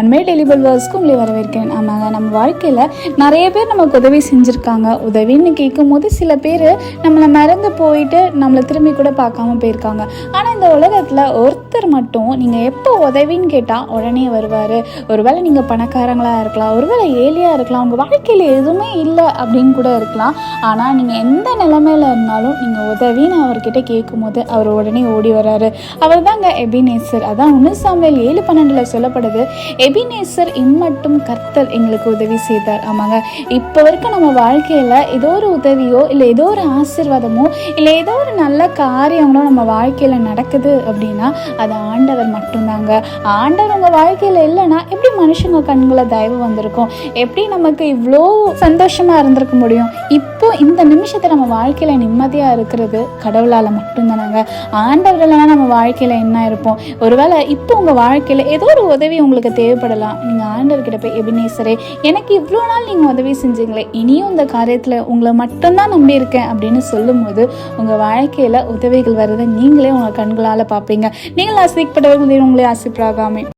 ஒன்மே டெலிபிள் வேர்ஸ்க்கு உங்களை வரவேற்கிறேன். ஆமாங்க நம்ம வாழ்க்கையில் நிறைய பேர் நமக்கு உதவி செஞ்சுருக்காங்க. உதவின்னு கேட்கும்போது சில பேர் நம்மளை மறந்து போயிட்டு நம்மளை திரும்பி கூட பார்க்காம போயிருக்காங்க. ஆனால் இந்த உலகத்தில் ஒருத்தர் மட்டும் நீங்கள் எப்போ உதவின்னு கேட்டால் உடனே வருவார். ஒருவேளை நீங்கள் பணக்காரங்களாக இருக்கலாம் ஒருவேளை ஏழையாக இருக்கலாம் உங்கள் வாழ்க்கையில் எதுவுமே இல்லை அப்படின்னு கூட இருக்கலாம். ஆனால் நீங்கள் எந்த நிலமையில இருந்தாலும் நீங்கள் உதவின்னு அவர்கிட்ட கேட்கும்போது அவர் உடனே ஓடி வராரு. அவர் தாங்க எபினேசர். அதான் ஒன்று சாமியல் ஏழு பன்னெண்டில் சொல்லப்படுது எபினேசர் இம்மட்டும் கர்த்தர் எங்களுக்கு உதவி செய்தார். ஆமாங்க. இப்போ வரைக்கும் நம்ம வாழ்க்கையில் ஏதோ ஒரு உதவியோ இல்லை ஏதோ ஒரு ஆசீர்வாதமோ இல்லை ஏதோ ஒரு நல்ல காரியங்களோ நம்ம வாழ்க்கையில் நடக்குது அப்படின்னா அது ஆண்டவர் மட்டும்தாங்க. ஆண்டவர் உங்கள் வாழ்க்கையில் இல்லைன்னா எப்படி மனுஷங்க கண்களை தயவு வந்திருக்கும்? எப்படி நமக்கு இவ்வளோ சந்தோஷமாக இருந்திருக்க முடியும்? இப்போ இந்த நிமிஷத்தை நம்ம வாழ்க்கையில் நிம்மதியாக இருக்கிறது கடவுளால் மட்டும்தானாங்க. ஆண்டவர் இல்லைன்னா நம்ம வாழ்க்கையில் என்ன இருப்போம்? ஒருவேளை இப்போ உங்கள் வாழ்க்கையில் ஏதோ ஒரு உதவி உங்களுக்கு தேவைப்படலாம். நீங்கள் ஆண்டவர்கிட்ட போய் எபினேசரே எனக்கு இவ்வளோ நாள் நீங்கள் உதவி செஞ்சீங்களே இனியும் இந்த காரியத்தில் உங்களை மட்டும்தான் நம்பி இருக்கேன். அப்படின்னு சொல்லும்போது உங்கள் வாழ்க்கையில் உதவிகள் வர்றதை நீங்களே உங்கள் கண்களால் பார்ப்பீங்க. நீங்கள் ஆசைப்பட்டவர்கள் உங்களே ஆசைப்படாகாமே